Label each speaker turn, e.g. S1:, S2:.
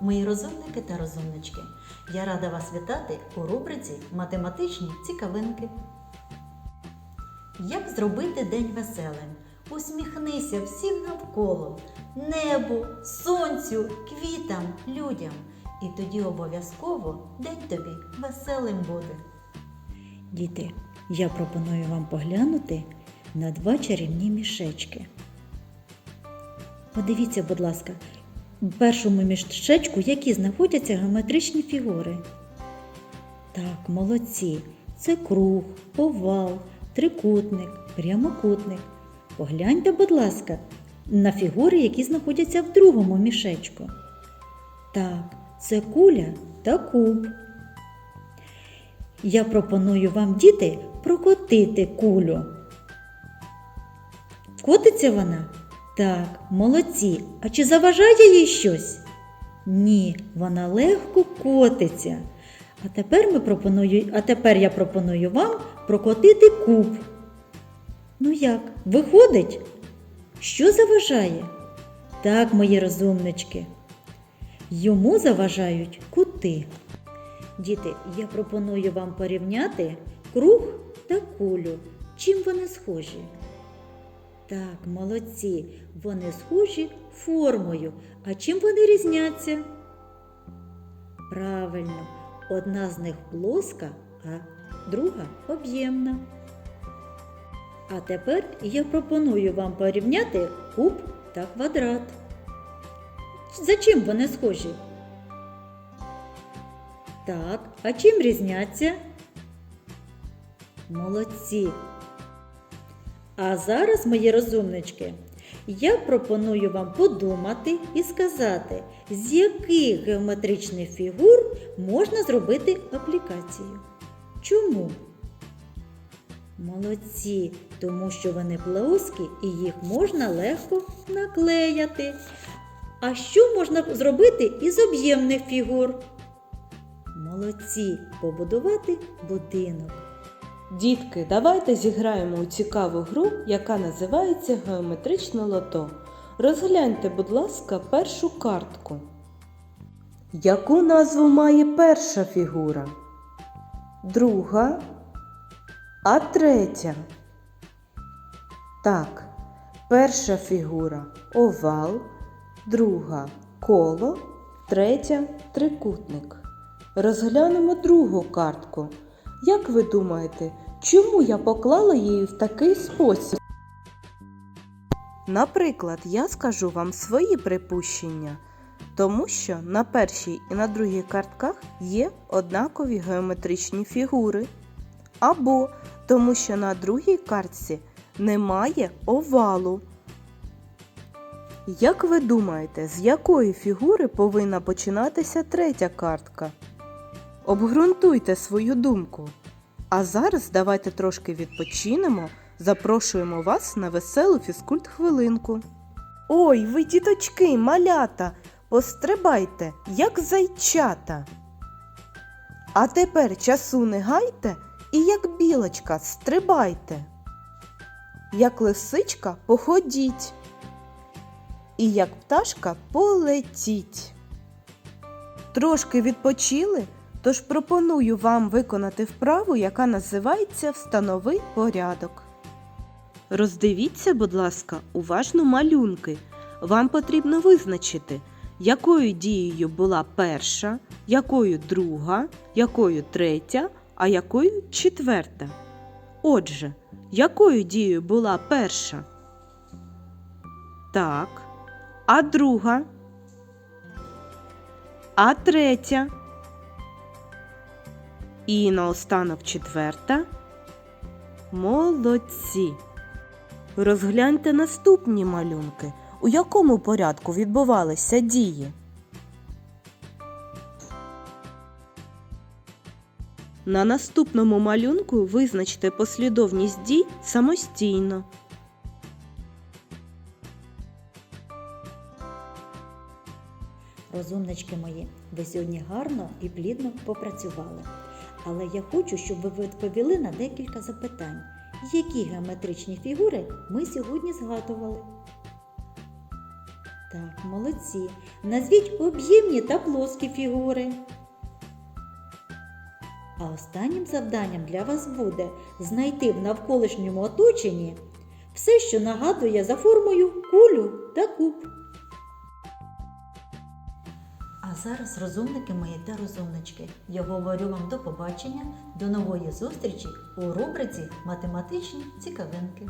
S1: мої розумники та розумнички! Я рада вас вітати у рубриці Математичні цікавинки. Як зробити день веселим? Усміхнися всім навколо, небу, сонцю, квітам, людям. І тоді обов'язково день тобі веселим буде. Діти, я пропоную вам поглянути на два чарівні мішечки. Подивіться, будь ласка, в першому мішечку які знаходяться геометричні фігури. Так, молодці. Це круг, овал, трикутник, прямокутник. Погляньте, будь ласка, на фігури, які знаходяться в другому мішечку. Так, це куля та куб. Я пропоную вам, діти, прокотити кулю. Котиться вона? Так, молодці. А чи заважає їй щось? Ні, вона легко котиться. А тепер, ми пропоную, а тепер я пропоную вам прокотити куб. Ну як, виходить? Що заважає? Так, мої розумнички. Йому заважають кути. Діти, я пропоную вам порівняти круг та кулю. Чим вони схожі? Так, молодці, вони схожі формою. А чим вони різняться? Правильно, одна з них плоска, а друга об'ємна. А тепер я пропоную вам порівняти куб та квадрат. За чим вони схожі? Так, а чим різняться? Молодці. А зараз, мої розумнички, я пропоную вам подумати і сказати, з яких геометричних фігур можна зробити аплікацію. Чому? Молодці, тому що вони плоскі і їх можна легко наклеяти. А що можна зробити із об'ємних фігур? Молодці, побудувати будинок.
S2: Дітки, давайте зіграємо у цікаву гру, яка називається Геометричне лото. Розгляньте, будь ласка, першу картку. Яку назву має перша фігура? Друга, а третя. Так, перша фігура овал, друга коло, третя трикутник. Розглянемо другу картку. Як ви думаєте, чому я поклала її в такий спосіб? Наприклад, я скажу вам свої припущення, тому що на першій і на другій картках є однакові геометричні фігури. Або тому що на другій картці немає овалу. Як ви думаєте, з якої фігури повинна починатися третя картка? Обґрунтуйте свою думку. А зараз давайте трошки відпочинемо, запрошуємо вас на веселу фізкульт-хвилинку. Ой, ви, діточки, малята, пострибайте, як зайчата. А тепер часу не гайте і як білочка стрибайте. Як лисичка походіть. І як пташка полетіть. Трошки відпочили, тож пропоную вам виконати вправу, яка називається Встанови порядок. Роздивіться, будь ласка, уважно малюнки. Вам потрібно визначити, якою дією була перша, якою друга, якою третя, а якою четверта. Отже, якою дією була перша? Так. А друга? А третя? І наостанок четверта. Молодці. Розгляньте наступні малюнки. У якому порядку відбувалися дії? На наступному малюнку визначте послідовність дій самостійно.
S1: Розумнички мої, ви сьогодні гарно і плідно попрацювали. Але я хочу, щоб ви відповіли на декілька запитань. Які геометричні фігури ми сьогодні згадували? Так, молодці. Назвіть об'ємні та плоскі фігури. А останнім завданням для вас буде знайти в навколишньому оточенні все, що нагадує за формою кулю та куб. А зараз, розумники мої та розумнички, я говорю вам до побачення, до нової зустрічі у рубриці Математичні цікавинки.